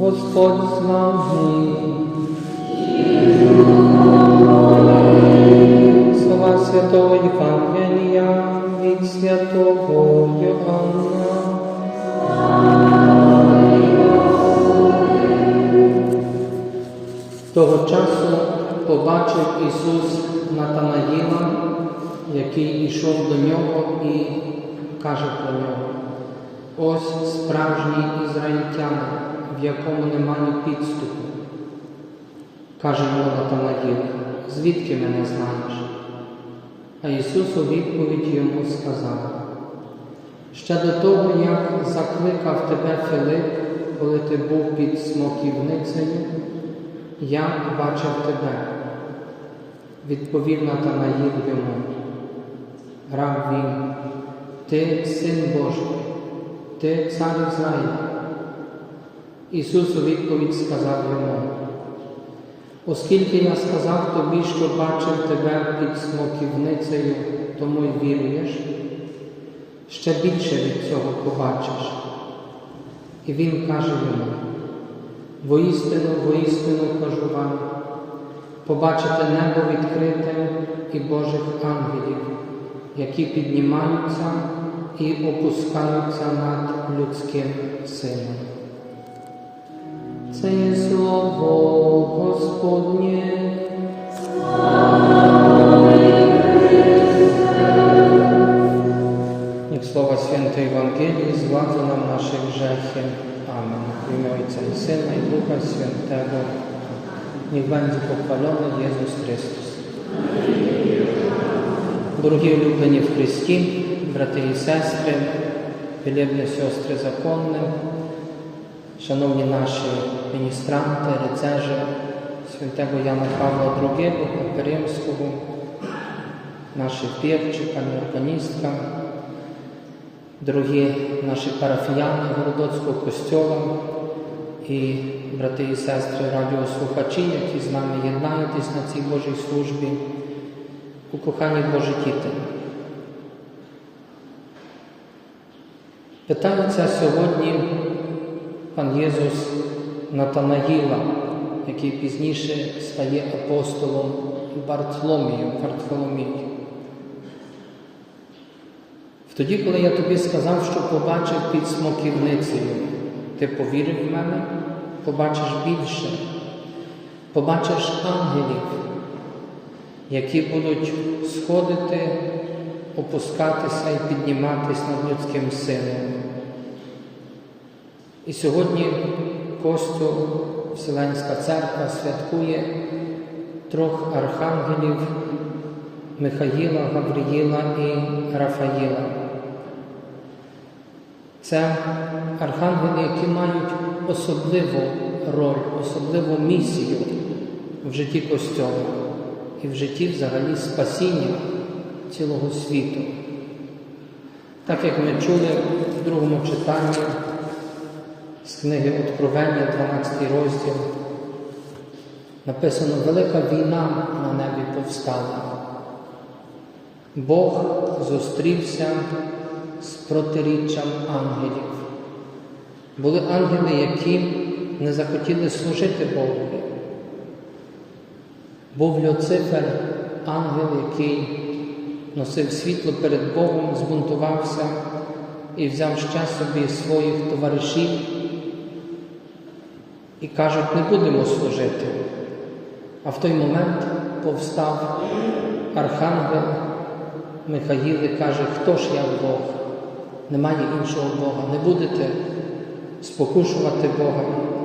Господь з нами. Слова Святого Євангелія від Святого Йоанна. Того часу побачив Ісус Натанаїла, який ішов до нього і каже про нього. Ось справжній ізраїльтянин, в якому немає підступу. Каже йому Натанаїл, звідки мене знаєш? А Ісус у відповідь йому сказав, ще до того, як закликав тебе Филип, коли ти був під смоківницею, я бачив тебе. Відповів Натанаїл йому, грав він, ти син Божий, ти цар Ізраїля. Ісус у відповідь сказав йому, оскільки я сказав тобі, що бачив тебе під смоківницею, тому й віруєш, ще більше від цього побачиш. І він каже йому, воістину, воістину кажу вам, побачите небо відкрите і Божих ангелів, які піднімаються і опускаються над людським сином. Це є слово Господнє. Як слова Святої Євангелії згладу нам наші грехи. Амен. В ім'я Отця і Сина і Духа Святого. Niech będzie pochwalony Jezus Chrystus. Дорогі улюблені в Христі, брати і сестри, вілібні сестри законні, шановні наші міністранти, рецежі святого Яна Павла II, Римського, наші півчі, пані органістка, дорогі наші парафіяни Городоцького костьола і брати і сестри радіослухачі, які з нами єднаєтесь на цій Божій службі, у коханні Божі діти. Питається сьогодні пан Єсус Натанаїла, який пізніше стає апостолом Бартоломію. Тоді, коли я тобі сказав, що побачив під смоківницею, ти повірив в мене, побачиш більше, побачиш ангелів, які будуть сходити, опускатися і підніматись над людським сином. І сьогодні Костю Вселенська церква святкує трьох архангелів Михаїла, Гавриїла і Рафаїла. Це архангели, які мають особливу роль, особливу місію в житті Костьола і в житті взагалі спасіння цілого світу. Так як ми чули в другому читанні з книги Откровення, 12 розділ, написано Велика війна на небі повстала. Бог зустрівся з протиріччям ангелів. Були ангели, які не захотіли служити Богові. Був Люцифер, ангел, який носив світло перед Богом, збунтувався і взяв ще собі своїх товаришів і кажуть, не будемо служити. А в той момент повстав архангел Михаїл і каже, хто ж я Бог? Немає іншого Бога. Не будете спокушувати Бога,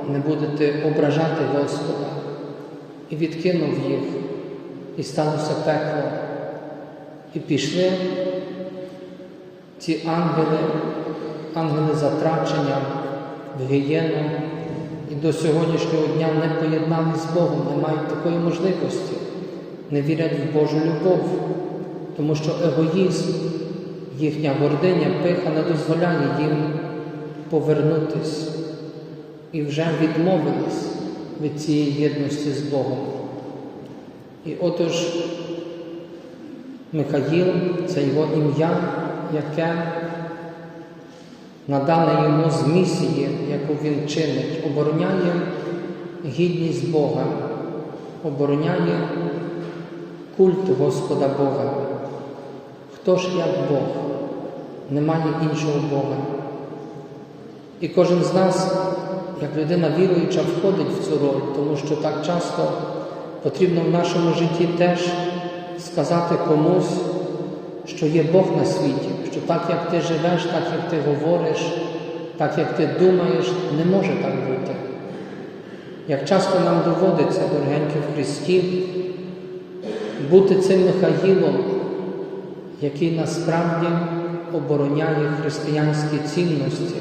не будете ображати Господа. І відкинув їх, і сталося пекло. І пішли ці ангели, ангели затрачення в гієну, і до сьогоднішнього дня не поєднались з Богом, не мають такої можливості. не вірять в Божу любов, тому що егоїзм, їхня гординя, пиха не дозволяє їм повернутись і вже відмовились від цієї єдності з Богом. І отож Михаїл це його ім'я, яке надане йому з місії, яку він чинить, обороняє гідність Бога, обороняє культ Господа Бога. Хто ж як Бог? Немає іншого Бога. І кожен з нас, як людина віруюча, входить в цю роль, тому що так часто потрібно в нашому житті теж сказати комусь, що є Бог на світі, так, як ти живеш, так як ти говориш, так як ти думаєш, не може так бути. Як часто нам доводиться, дорогенькі в Христі, бути цим Михаїлом, який насправді обороняє християнські цінності,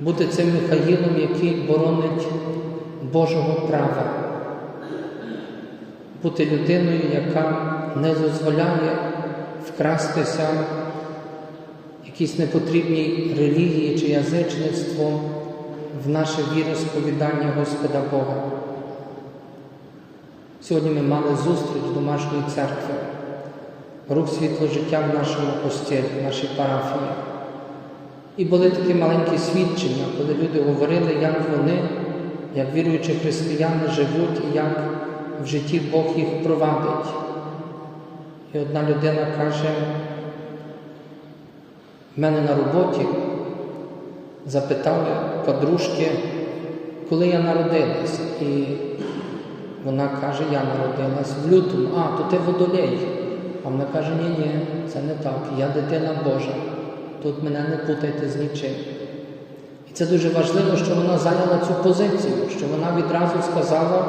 бути цим Михаїлом, який боронить Божого права, бути людиною, яка не дозволяє вкрастися якісь непотрібній релігії чи язичництво в наше віросповідання Господа Бога. Сьогодні ми мали зустріч домашньої церкви, рух світло життя в нашому постілі, в нашій парафії. І були такі маленькі свідчення, коли люди говорили, як вони, як віруючі християни, живуть і як в житті Бог їх провадить. І одна людина каже, мене на роботі запитали подружки, коли я народилась. І вона каже, я народилась в лютому, а, то ти водолей. А вона каже, ні, ні, це не так, я дитина Божа. Тут мене не путайте з нічим. І це дуже важливо, що вона зайняла цю позицію, що вона відразу сказала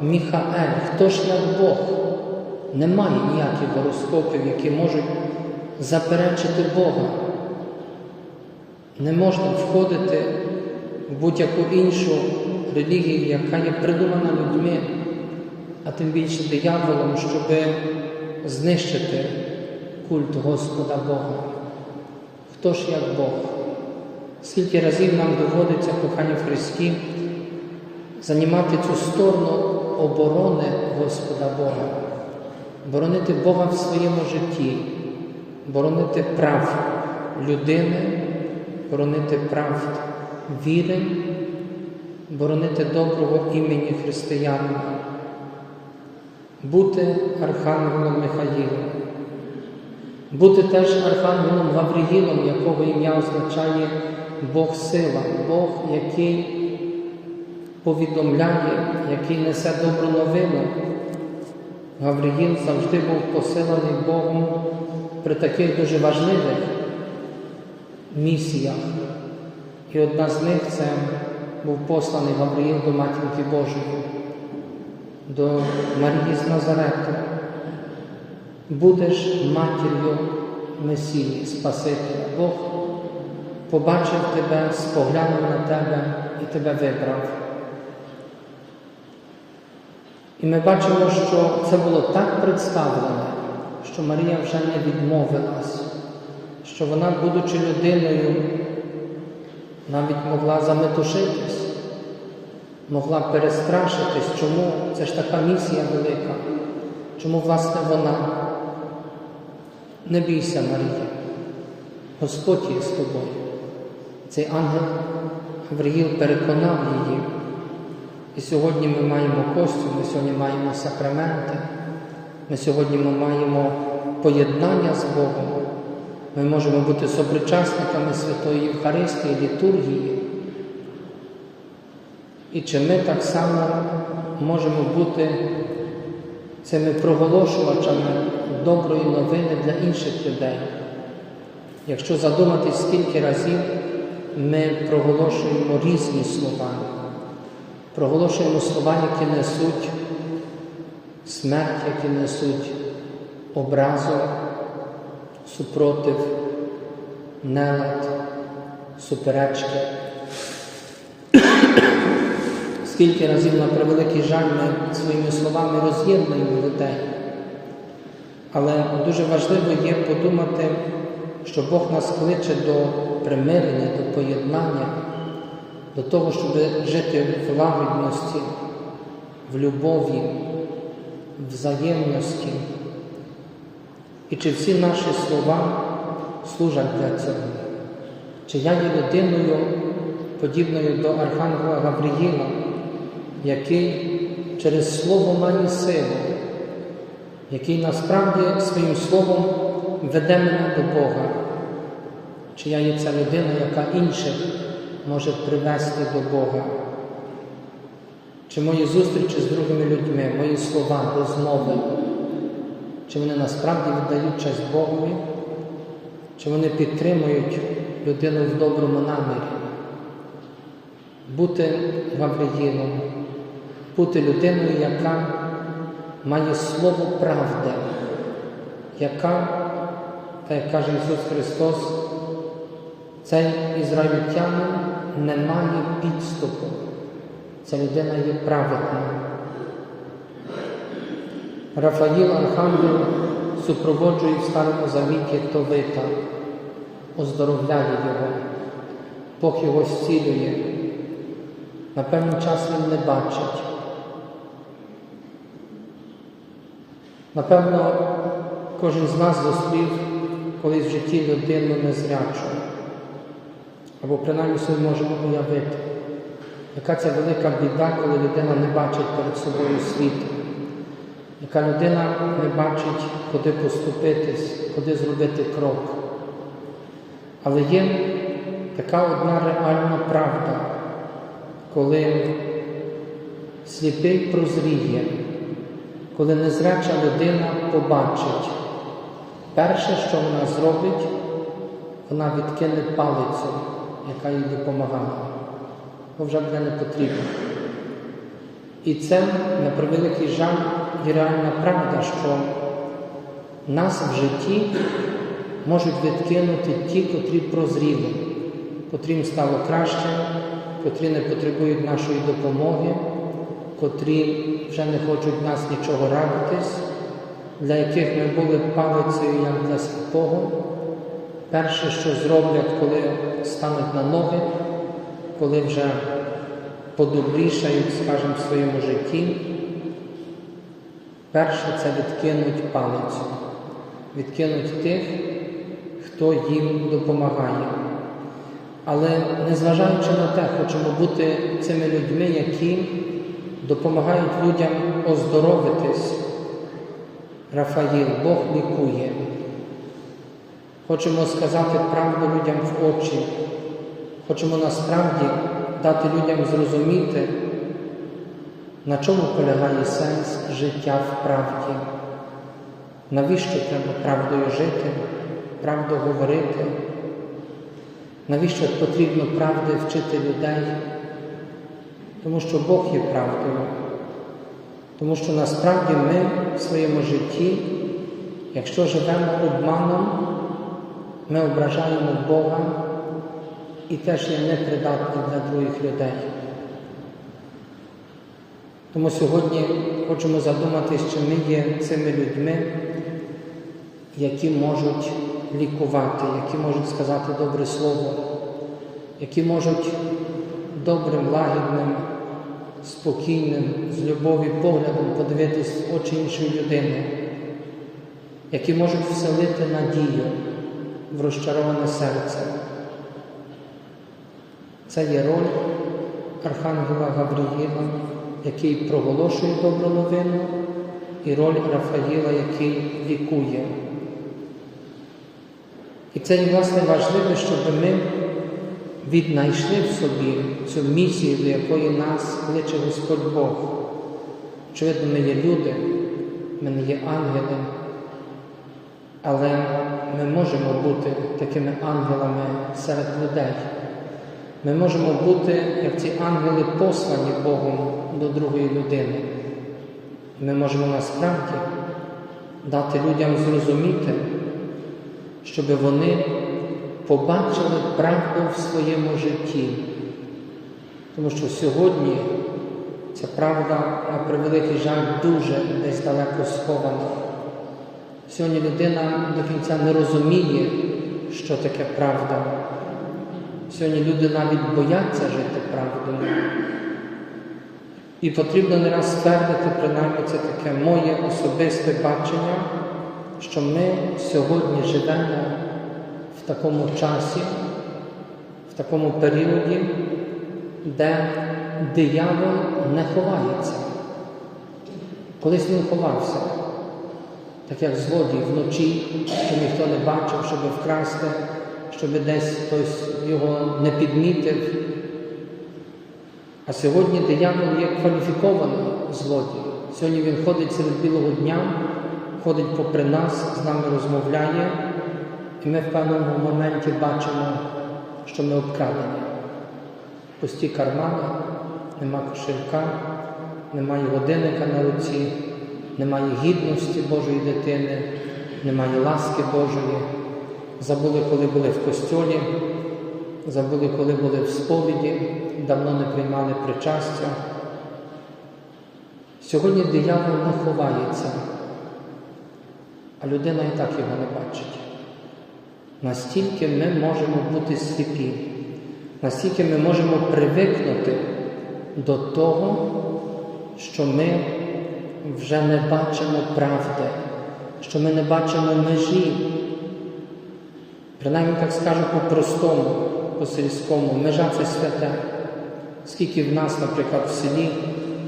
Міхаель, хто ж як Бог? Немає ніяких гороскопів, які можуть заперечити Бога. Не можна входити в будь-яку іншу релігію, яка є придумана людьми, а тим більше дияволом, щоб знищити культ Господа Бога. Хто ж як Бог? Скільки разів нам доводиться, кохані в Христі, займати цю сторону оборони Господа Бога, боронити Бога в своєму житті, боронити прав людини, боронити прав віри, боронити доброго імені християнина, бути Архангелом Михаїлом, бути теж Архангелом Гавриїлом, якого ім'я означає Бог сила, Бог, який повідомляє, який несе добру новину. Гавриїл завжди був посилений Богом при таких дуже важливих місіях. І одна з них це був посланий Гавриїл до Матінки Божої, до Марії з Назарету. Будеш матір'ю Месії, Спасителя. Бог побачив тебе, споглянув на тебе і тебе вибрав. І ми бачимо, що це було так представлене, що Марія вже не відмовилась, що вона, будучи людиною, навіть могла заметушитись, могла перестрашитись, чому це ж така місія велика, чому, власне, вона. Не бійся, Марія, Господь є з тобою. Цей ангел Гавриїл переконав її. І сьогодні ми маємо костю, ми сьогодні маємо сакраменти, ми сьогодні ми маємо поєднання з Богом. Ми можемо бути сопричасниками Святої Євхаристії, літургії. І чи ми так само можемо бути цими проголошувачами доброї новини для інших людей? Якщо задуматись, скільки разів ми проголошуємо різні слова, проголошуємо слова, які несуть смерть, які несуть образу, супротив, нелад, суперечки. Скільки разів на превеликий жаль ми своїми словами роз'єднуємо людей. Але дуже важливо є подумати, що Бог нас кличе до примирення, до поєднання, до того, щоб жити в лагідності, в любові, в взаємності. І чи всі наші слова служать для цього? Чи я є людиною, подібною до Архангела Гавриїла, який через Слово має силу, який насправді своїм словом веде мене до Бога? Чи я є ця людина, яка інших може привести до Бога? Чи мої зустрічі з другими людьми, мої слова, розмови, чи вони насправді віддають честь Богові, чи вони підтримують людину в доброму намірі? Бути Гавриїлом, бути людиною, яка має слово правди, яка, так як каже Ісус Христос, цей ізраїльтянин не має підступу. Ця людина є праведна. Рафаїл Архангел супроводжує в Старому Завіті Товита, оздоровляє його, Бог його зцілює. На певний час він не бачить. Напевно, кожен з нас зустрів колись в житті людину незрячу, або принаймні собі можемо уявити, яка це велика біда, коли людина не бачить перед собою світу, яка людина не бачить, куди поступитись, куди зробити крок. Але є така одна реальна правда, коли сліпий прозріє, коли незряча людина побачить, перше, що вона зробить, вона відкине палицю, яка їй допомагала, бо вже буде не потрібно. І це, на превеликий жаль, є реальна правда, що нас в житті можуть відкинути ті, котрі прозріли, котрим стало краще, котрі не потребують нашої допомоги, котрі вже не хочуть нас нічого радитись, для яких ми були палицею як для сліпого. Перше, що зроблять, коли стануть на ноги, коли вже подобрішають, скажімо, в своєму житті, перше це відкинуть палицю, відкинуть тих, хто їм допомагає. Але незважаючи на те, хочемо бути цими людьми, які допомагають людям оздоровитись. Рафаїл, Бог лікує. Хочемо сказати правду людям в очі. Хочемо насправді дати людям зрозуміти, на чому полягає сенс життя в правді. Навіщо треба правдою жити, правду говорити? Навіщо потрібно правди вчити людей? Тому що Бог є правдою. Тому що насправді ми в своєму житті, якщо живемо обманом, ми ображаємо Бога і теж є непридатні для других людей. Тому сьогодні хочемо задуматися, чи ми є цими людьми, які можуть лікувати, які можуть сказати добре слово, які можуть добрим, лагідним, спокійним, з любові поглядом подивитись в очі іншої людини, які можуть вселити надію в розчароване серце. Це є роль Архангела Гавриїла, який проголошує добру новину, і роль Рафаїла, який лікує. І це власне, важливо, щоб ми віднайшли в собі цю місію, до якої нас кличе Господь Бог. Очевидно, ми є люди, ми не є ангели, але ми можемо бути такими ангелами серед людей. Ми можемо бути, як ці ангели, послані Богом до другої людини. Ми можемо насправді дати людям зрозуміти, щоб вони побачили правду в своєму житті. Тому що сьогодні Ця правда, на превеликий жаль, дуже десь далеко схована. Сьогодні людина до кінця не розуміє, що таке правда. Сьогодні люди навіть бояться жити правдою. І потрібно не раз ствердити, принаймні це таке моє особисте бачення, що ми сьогодні живемо в такому часі, в такому періоді, де диявол не ховається. Колись він ховався, так як злодій вночі, щоб ніхто не бачив, щоб вкрасти, щоб десь хтось його не підмітив. А сьогодні диявол є кваліфікований злодій. Сьогодні він ходить серед білого дня, ходить попри нас, з нами розмовляє, і ми в певному моменті бачимо, що ми обкрадені. Пусті кармани, нема кошелька, немає годинника на руці, немає гідності Божої дитини, немає ласки Божої. Забули, коли були в костьолі, забули, коли були в сповіді, давно не приймали причастя. Сьогодні диявол не ховається, а людина і так його не бачить. Настільки ми можемо бути сліпі, настільки ми можемо привикнути до того, що ми вже не бачимо правди, що ми не бачимо межі. Принаймні так скажу по-простому, по-сільському, межа це святе. Скільки в нас, наприклад, в селі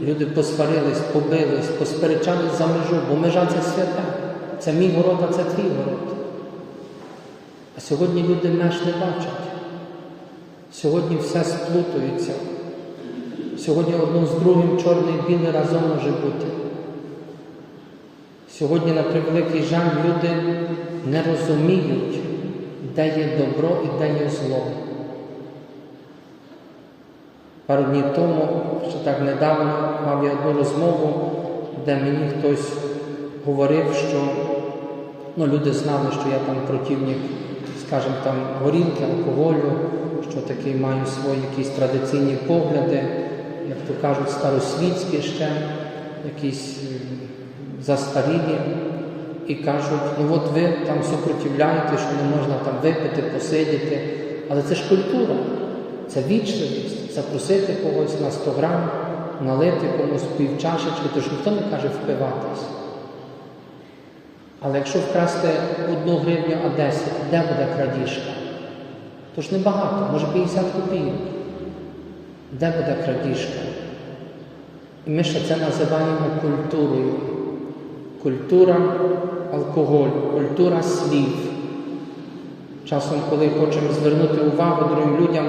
люди посварились, побились, посперечались за межу, бо межа це свята. Це мій город, а це твій город. А сьогодні люди меж не бачать. Сьогодні все сплутується. Сьогодні одно з другим чорне і біле разом може бути. Сьогодні, на превеликий жаль, люди не розуміють, де є добро і де є зло. Пару днів тому, ще так недавно, мав я одну розмову, де мені хтось говорив, що ну, люди знали, що я там противник, скажімо, там горілки, алкоголю, що такий маю свої якісь традиційні погляди, як то кажуть, старосвітські ще, якісь м, застарілі. І кажуть, ну от ви там супротивляєте, що не можна там випити, посидіти, але це ж культура, це вічливість, запросити когось на 100 грам, налити комусь півчашечки, то ж ніхто не каже впиватись. Але якщо вкрасти одну гривню, а 10, де буде крадіжка? То ж небагато, може 50 копійок. Де буде крадіжка? І ми ще це називаємо культурою. Культура алкоголю, культура слів. Часом, коли хочемо звернути увагу другим людям,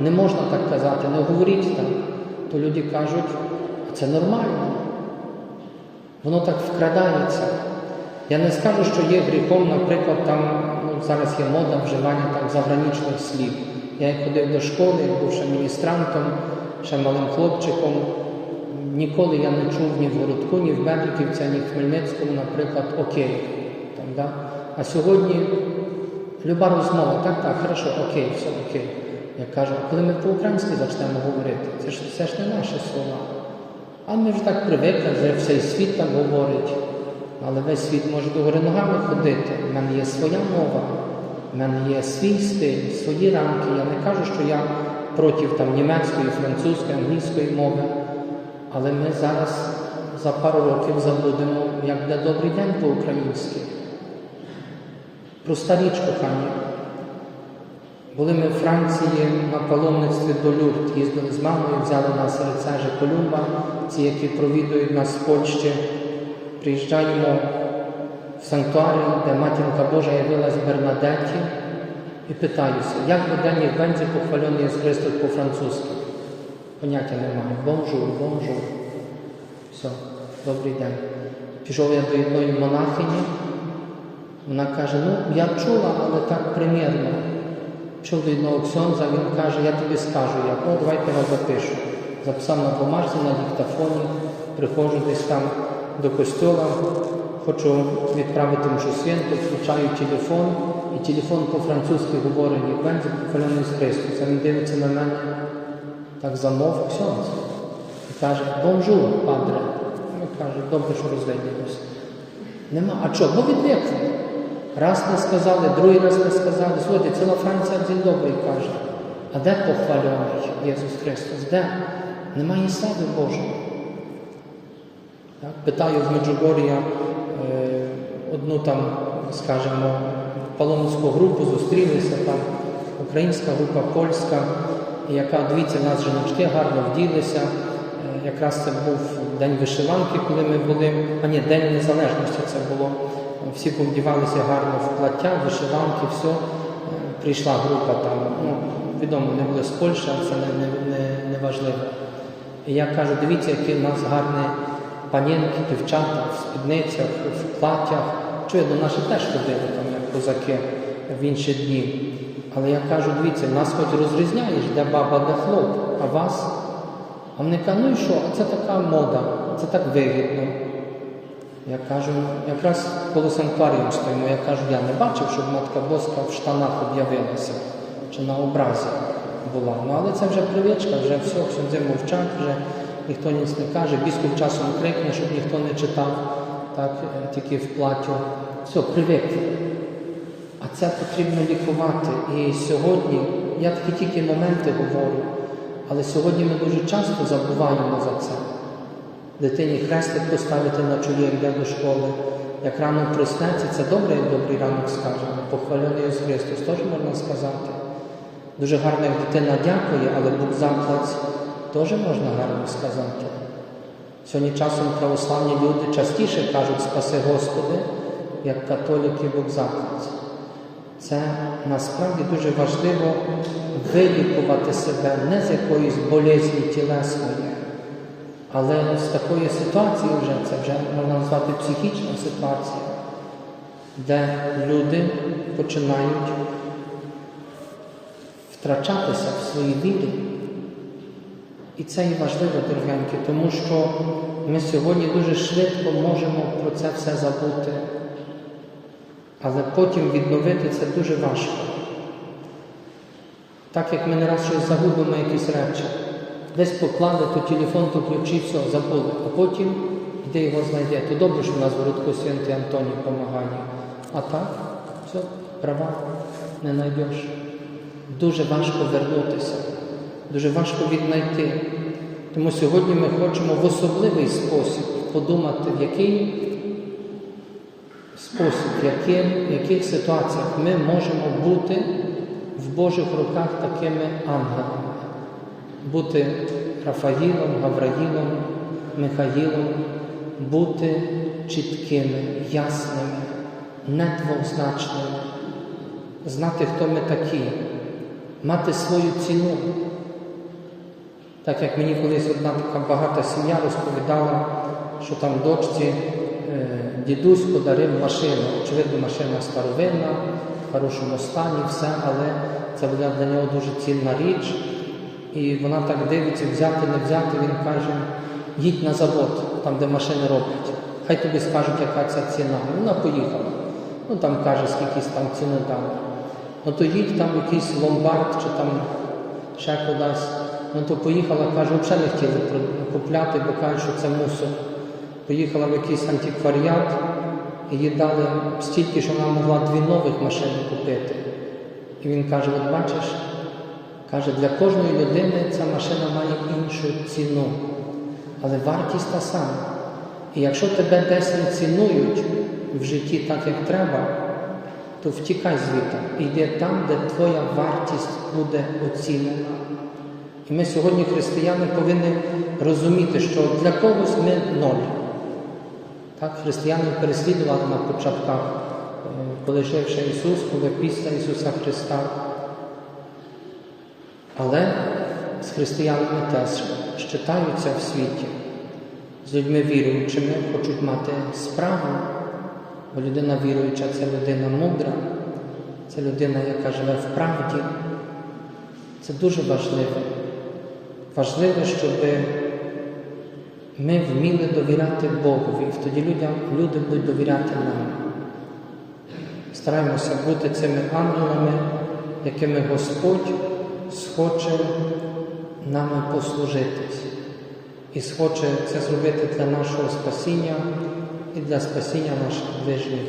не можна так казати, не говоріть так, то люди кажуть, а це нормально. Воно так вкрадається. Я не скажу, що є гріхом, наприклад, там ну, зараз є мода вживання там заграничних слів. Я як ходив до школи, був ще міністрантом, ще малим хлопчиком. Ніколи я не чув ні в Городку, ні в Бедриківця, ні в Хмельницькому, наприклад, окей. Там, да? А сьогодні люба розмова, так, так, хорошо, окей, все окей. Я кажу, коли ми по-українськи почнемо говорити, це ж це ж не наші слова. А ми вже так привикли, вже всей світ так говорить. Але весь світ може до гори ногами ходити. У мене є своя мова, в мене є свій стиль, свої рамки. Я не кажу, що я проти там, німецької, французької, англійської мови. Але ми зараз за пару років забудемо, як буде добрий день по-українськи. Проста річ, кохані. Були ми в Франції на паломництві до Люрт, їздили з мамою, взяли нас серед Сержа Колумба, ці, які провідують нас в Польщі. Приїжджаємо в санктуарій, де матінка Божа явилась Бернадетті, і питаюся, як в день Євбензі похвалений Ісус Христос по-французьки. Поняття немає. Бонжур, бонжур. Все, добрий день. Пішов я до одної монахині. Вона каже, ну я чула, але так примірно. Пішов до одного ксьонза, він каже, я тобі скажу, як, о, давайте я вас запишу. Записав на бумажці, на диктофоні, приходжу десь там до костьола, хочу відправити мшу святу, включаю телефон, і телефон по-французьки говорить, Євбензі похвалений Ісус Христос. Він дивиться на мене, так замовк ксьонз. І каже, бонжур, падре. Ми каже, добре, що розвиділося. Нема. А чого? Бо відвикли. Раз не сказали, другий раз не сказали. Слухайте, ціла Франція день добрий каже. А де похвалений Ісус Христос? Де? Немає слави Божої. Так? Питаю в Меджугор'я е, одну там, скажімо, паломницьку групу, зустрілися там, українська група, польська, яка, дивіться, в нас жіночки гарно вділися. Е, Якраз це був день вишиванки, коли ми були, а ні, День Незалежності це було. Всі повдівалися гарно в плаття, вишиванки, все. Е, Прийшла група там, ну, відомо, не були з Польщі, це не, не, не, не важливо. І я кажу, дивіться, які в нас гарні панінки, дівчата в спідницях, в платтях. Чую, до наші теж ходили там, як козаки в інші дні. Але я кажу, дивіться, нас хоч розрізняєш, де баба, де хлоп, а вас. А вони кажуть, ну і що, це така мода, це так вигідно. Я кажу, якраз коли санкваріум стоїмо, я кажу, я не бачив, щоб матка Боска в штанах об'явилася чи на образі була. Ну але це вже привичка, вже все, всюди мовчать, вже ніхто ніч не каже, біскуп часом крикне, щоб ніхто не читав, так, е, тільки в платю. Все, привикли. А це потрібно лікувати. І сьогодні, я такі тільки моменти говорю, але сьогодні ми дуже часто забуваємо за це. Дитині хрестик поставити на чолі, як йде до школи. Як рано проснеться, це добре, як добрий ранок скажемо. Похвалений Ісус Христос, теж можна сказати. Дуже гарно, як дитина дякує, але Бог заплаць теж можна гарно сказати. Сьогодні часом православні люди частіше кажуть Спаси Господи, як католики Бог заплаць. Це насправді дуже важливо вилікувати себе не з якоїсь болезні тілесної, але з такої ситуації вже, це вже можна назвати психічна ситуація, де люди починають втрачатися в своїй вірі. І це і важливо, дорогенькі, тому що ми сьогодні дуже швидко можемо про це все забути, але потім відновити це дуже важко. Так як ми не раз щось загубимо якісь речі, десь поклали, то телефон, то ключі, все, забули, а потім де його знайде. То добре, що в нас в городку Святий Антоній допомагає. А так, все, права не знайдеш. Дуже важко вернутися, дуже важко віднайти. Тому сьогодні ми хочемо в особливий спосіб подумати, в який спосіб, в яких ситуаціях ми можемо бути в Божих руках такими ангелами, бути Рафаїлом, Гавраїлом, Михаїлом, бути чіткими, ясними, недвозначними, знати, хто ми такі, мати свою ціну. Так як мені колись одна така багата сім'я розповідала, що там дочці дідусь подарив машину. Очевидно, машина старовинна, в хорошому стані, все, але це була для нього дуже цінна річ. І вона так дивиться, взяти, не взяти, він каже, їдь на завод, там, де машини роблять. Хай тобі скажуть, яка ця ціна. Вона поїхала. Ну там каже, скільки там ціну дали. Ну то їдь там якийсь ломбард чи там ще кудись. Ну то поїхала, каже, взагалі не хотіли купляти, бо кажуть, що це мусор. Поїхала в якийсь антикваріат і їй дали стільки, що вона могла дві нових машини купити. І він каже: от бачиш, каже, для кожної людини ця машина має іншу ціну, але вартість та сама. І якщо тебе десь не цінують в житті так, як треба, то втікай звідти йди там, де твоя вартість буде оцінена. І ми сьогодні, християни, повинні розуміти, що для когось ми ноль. Так, християни переслідували на початках, коли жив ще Ісус, коли після Ісуса Христа. Але з християнами теж щитаються в світі, з людьми віруючими, хочуть мати справу, бо людина віруюча це людина мудра, це людина, яка живе в правді. Це дуже важливо. Важливо, щоб ми вміли довіряти Богові, і тоді людям, люди будуть довіряти нам. Стараємося бути цими ангелами, якими Господь схоче нами послужитись. і схоче це зробити для нашого спасіння і для спасіння наших ближніх.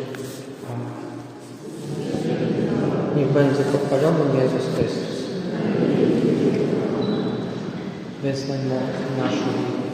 Niech będzie pochwalony Jezus Chrystus. Wyznajmy naszą